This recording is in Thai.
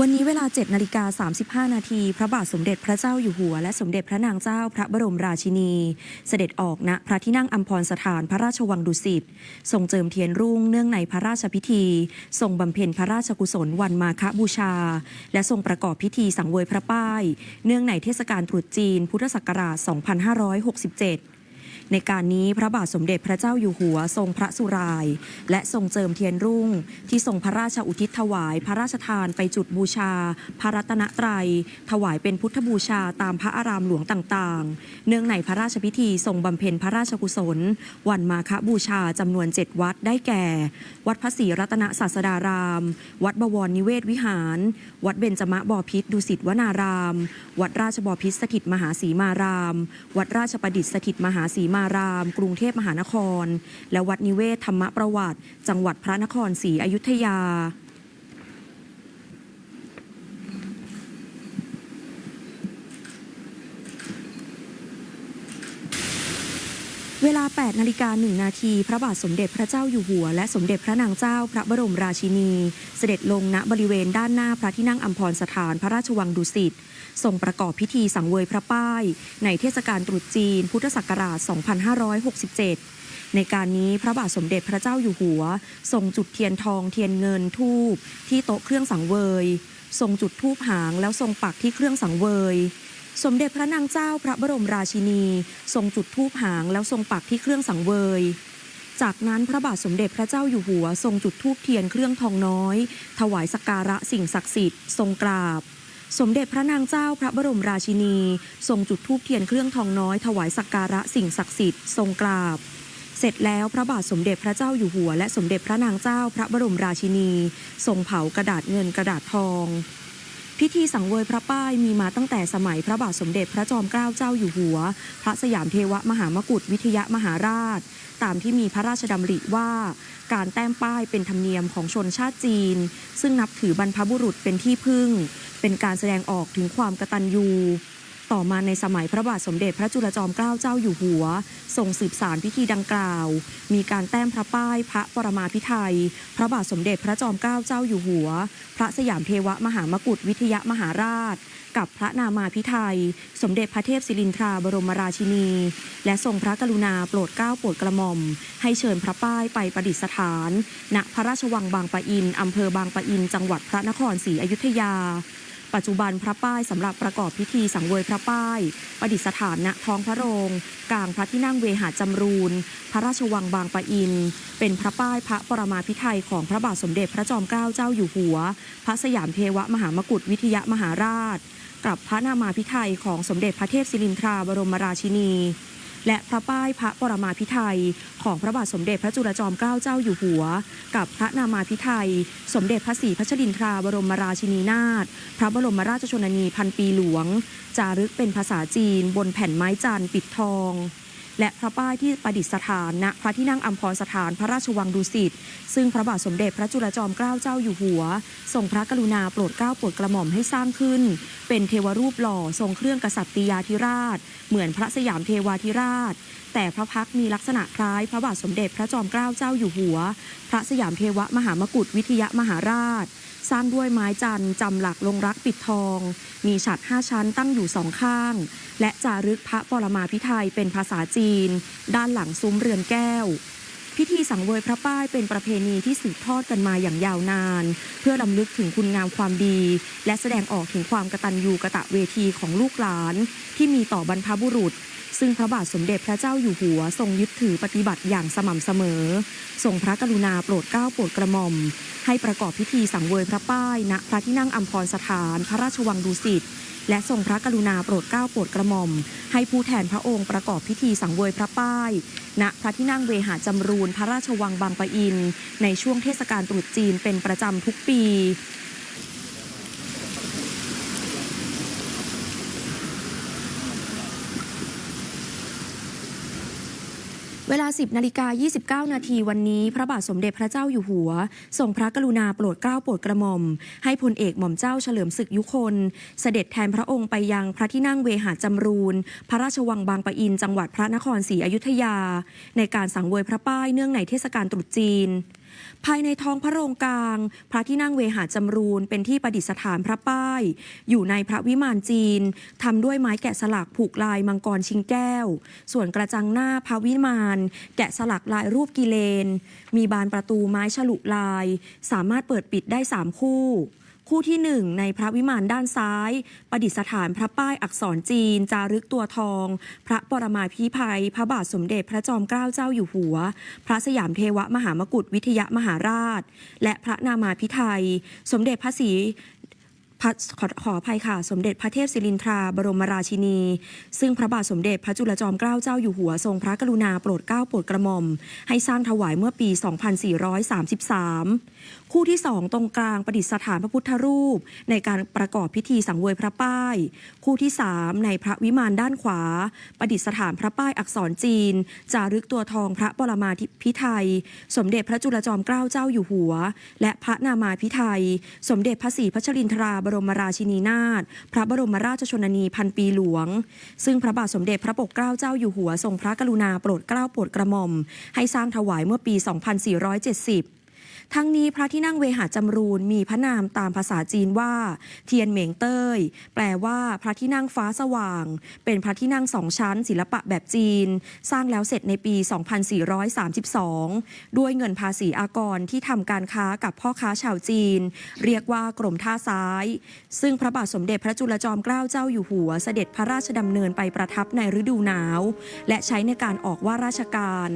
วันนี้เวลา7นาฬิกา35 นาที พระบาทสมเด็จพระเจ้าอยู่หัว และสมเด็จพระนางเจ้าพระบรมราชินี เสด็จออกณพระที่นั่งอัมพรสถานพระราชวังดุสิตทรงเจิมเทียนรุ่งเนื่องในพระราชพิธี ทรงบำเพ็ญพระราชกุศลวันมาฆบูชา และทรงประกอบพิธีสังเวยพระป้าย เนื่องในเทศกาลตรุษจีนพุทธศักราช 2567 ในการนี้พระบาทสมเด็จพระเจ้าอยู่หัวทรงพระสุราย และทรงเจิมเทียนรุ่ง ที่ทรงพระราชอุทิศถวาย พระราชทานไปจุดบูชา พระรัตนตรัย ถวายเป็นพุทธบูชาตามพระอารามหลวงต่างๆ เนื่องในพระราชพิธีทรงบำเพ็ญพระราชกุศล วันมาฆบูชาจำนวน7วัดได้แก่ วัดพระศรีรัตนศาสดาราม วัดบวรนิเวศวิหาร วัดเบญจมะบพิตรดุสิตวนาราม วัดราชบอพิตรสถิตมหาสีมาราม วัดราชประดิษฐ์สถิตมหาสีมาราม กรุงเทพมหานคร และวัดนิเวศธรรมประวัติ จังหวัดพระนครศรีอยุธยา เวลา 8 นาฬิกา 1 นาที พระบาทสมเด็จพระเจ้าอยู่หัว และสมเด็จพระนางเจ้า พระบรมราชินี เสด็จลงณบริเวณด้านหน้าพระที่นั่งอัมพรสถานพระราชวังดุสิตทรงประกอบพิธีสังเวยพระป้าย ในเทศกาลตรุษจีน พุทธศักราช 2567 ในการนี้พระบาทสมเด็จพระเจ้าอยู่หัว ทรงจุดเทียนทองเทียนเงินทูบที่โต๊ะเครื่องสังเวย ทรงจุดทูบหางแล้วทรงปักที่เครื่องสังเวย สมเด็จพระนางเจ้าพระบรมราชินี ทรงจุดธูปหางแล้วทรงปักที่เครื่องสังเวย จากนั้นพระบาทสมเด็จพระเจ้าอยู่หัว ทรงจุดธูปเทียนเครื่องทองน้อย ถวายสักการะสิ่งศักดิ์สิทธิ์ทรงกราบ สมเด็จพระนางเจ้าพระบรมราชินี ทรงจุดธูปเทียนเครื่องทองน้อย ถวายสักการะสิ่งศักดิ์สิทธิ์ทรงกราบเสร็จแล้วพระบาทสมเด็จพระเจ้าอยู่หัว และสมเด็จพระนางเจ้าพระบรมราชินี ทรงเผากระดาษเงินกระดาษทอง พิธีสังเวยพระป้ายมีมาตั้งแต่สมัยพระบาทสมเด็จพระจอมเกล้าเจ้าอยู่หัว พระสยามเทวมหามกุฏวิทยมหาราช ตามที่มีพระราชดำริว่า การแต้มป้ายเป็นธรรมเนียมของชนชาติจีน ซึ่งนับถือบรรพบุรุษเป็นที่พึ่ง เป็นการแสดงออกถึงความกตัญญู ต่อมาในสมัยพระบาทสมเด็จพระจุลจอมเกล้าเจ้าอยู่หัวทรงสืบสารพิธีดังกล่าว มีการแต้มพระป้ายพระปรมาภิไธยพระบาทสมเด็จพระจอมเกล้าเจ้าอยู่หัว พระสยามเทวมหามกุฏวิทยมหาราช กับพระนามาภิไธยสมเด็จพระเทพศิรินทราบรมราชินี และทรงพระกรุณาโปรดเกล้าโปรดกระหม่อม ให้เชิญพระป้ายไปประดิษฐาน ณพระราชวังบางปะอินอำเภอบางปะอิน จังหวัดพระนครศรีอยุธยา ปัจจุบันพระป้ายสำหรับประกอบพิธีสังเวยพระป้าย ประดิษฐานณท้องพระโรง กลางพระที่นั่งเวหาจำรูน พระราชวังบางปะอิน เป็นพระป้ายพระปรมาภิไธยของพระบาทสมเด็จพระจอมเกล้าเจ้าอยู่หัว พระสยามเทวมหามกุฏวิทยมหาราช กับพระนามาภิไธยของสมเด็จพระเทพศิรินทราบรมราชินี และพระป้ายพระปรมาภิไทยของพระบาทสมเด็จพระจุลจอมเกล้าเจ้าอยู่หัว กับพระนามาภิไทย สมเด็จพระศรีพัชรินทราบรมราชินีนาถพระบรมราชชนนีพันปีหลวง จารึกเป็นภาษาจีนบนแผ่นไม้จันทร์ปิดทอง และพระป้ายที่ประดิษฐานณพระที่นั่งอัมพรสถานพระราชวังดุสิต ซึ่งพระบาทสมเด็จพระจุลจอมเกล้าเจ้าอยู่หัว ทรงพระกรุณาโปรดเกล้าโปรดกระหม่อมให้สร้างขึ้น เป็นเทวรูปหล่อทรงเครื่องกษัตริยาธิราช เหมือนพระสยามเทวาธิราช แต่พระพักมีลักษณะคล้ายพระบาทสมเด็จพระจอมเกล้าเจ้าอยู่หัว พระสยามเทวมหามกุฏวิทยมหาราช สร้างด้วยไม้จันทร์จำหลักลงรักปิดทอง มีฉัดห้าชั้นตั้งอยู่สองข้าง และจารึกพระปรมาภิไธยเป็นภาษาจีน ด้านหลังซุ้มเรือนแก้ว พิธีสังเวยพระป้ายเป็นประเพณีที่สืบทอดกันมาอย่างยาวนาน เพื่อลำลึกถึงคุณงามความดี และแสดงออกถึงความกตัญญูกะตะเวทีของลูกหลาน ที่มีต่อบรรพบุรุษ ซึ่งพระบาทสมเด็จพระเจ้าอยู่หัวทรงยึดถือปฏิบัติอย่างสม่ำเสมอ ทรงพระกรุณาโปรดเกล้าโปรดกระหม่อม ให้ประกอบพิธีสังเวยพระป้าย ณพระที่นั่งอัมพรสถานพระราชวังดุสิตและทรงพระกรุณาโปรดเกล้าโปรดกระหม่อม ให้ผู้แทนพระองค์ประกอบพิธีสังเวยพระป้าย ณ พระที่นั่งเวหาจำรูน พระราชวังบางปะอิน ในช่วงเทศกาลตรุษจีนเป็นประจำทุกปี เวลา 10นาฬิกา29 นาทีวันนี้พระบาทสมเด็จพระเจ้าอยู่หัวทรงพระกรุณาโปรดเกล้าโปรดกระหม่อม ให้พลเอกหม่อมเจ้าเฉลิมศึกยุคน เสด็จแทนพระองค์ไปยังพระที่นั่งเวหาจำรูน พระราชวังบางปะอิน จังหวัดพระนครศรีอยุธยา ในการสังเวยพระป้ายเนื่องในเทศกาลตรุษจีน ภายในท้องพระโรงกลาง พระที่นั่งเวหาจำรูนเป็นที่ประดิษฐานพระป้าย อยู่ในพระวิมานจีนทำด้วยไม้แกะสลักผูกลายมังกรชิงแก้ว ส่วนกระจังหน้าพระวิมาน แกะสลักลายรูปกิเลน มีบานประตูไม้ฉลุลาย สามารถเปิดปิดได้สามคู่ คู่ที่หนึ่งในพระวิมานด้านซ้าย ประดิษฐานพระป้ายอักษรจีน จารึกตัวทอง พระปรมาภิไพยพระบาทสมเด็จพระจอมเกล้าเจ้าอยู่หัว พระสยามเทวมหามกุฏวิทยมหาราช และพระนามาพิไทย สมเด็จพระศรีขอขออภัยค่ะ สมเด็จพระเทพศิรินทราบรมราชินี ซึ่งพระบาทสมเด็จพระจุลจอมเกล้าเจ้าอยู่หัวทรงพระกรุณาโปรดเกล้าโปรดกระหม่อม ให้สร้างถวายเมื่อปี 2433 คู่ที่สองตรงกลางประดิษฐานพระพุทธรูป ในการประกอบพิธีสังเวยพระป้าย คู่ที่สามในพระวิมานด้านขวา ประดิษฐานพระป้ายอักษรจีน จารึกตัวทองพระปรมาภิไทย สมเด็จพระจุลจอมเกล้าเจ้าอยู่หัว และพระนามาภิไทย สมเด็จพระศรีพัชรินทราบรมราชินีนาถพระบรมราชชนนีพันปีหลวง ซึ่งพระบาทสมเด็จพระปกเกล้าเจ้าอยู่หัวทรงพระกรุณาโปรดเกล้าโปรดกระหม่อม ให้สร้างถวายเมื่อปี 2470 ทั้งนี้พระที่นั่งเวหาจำรูนมีพระนามตามภาษาจีนว่า เทียนเหมงเต้ย แปลว่าพระที่นั่งฟ้าสว่าง เป็นพระที่นั่งสองชั้น ศิลปะแบบจีน สร้างแล้วเสร็จในปี 2432 ด้วยเงินภาษีอากรที่ทำการค้ากับพ่อค้าชาวจีน เรียกว่ากรมท่าซ้าย ซึ่งพระบาทสมเด็จพระจุลจอมเกล้าเจ้าอยู่หัวเสด็จพระราชดำเนินไปประทับในฤดูหนาว และใช้ในการออกว่าราชการ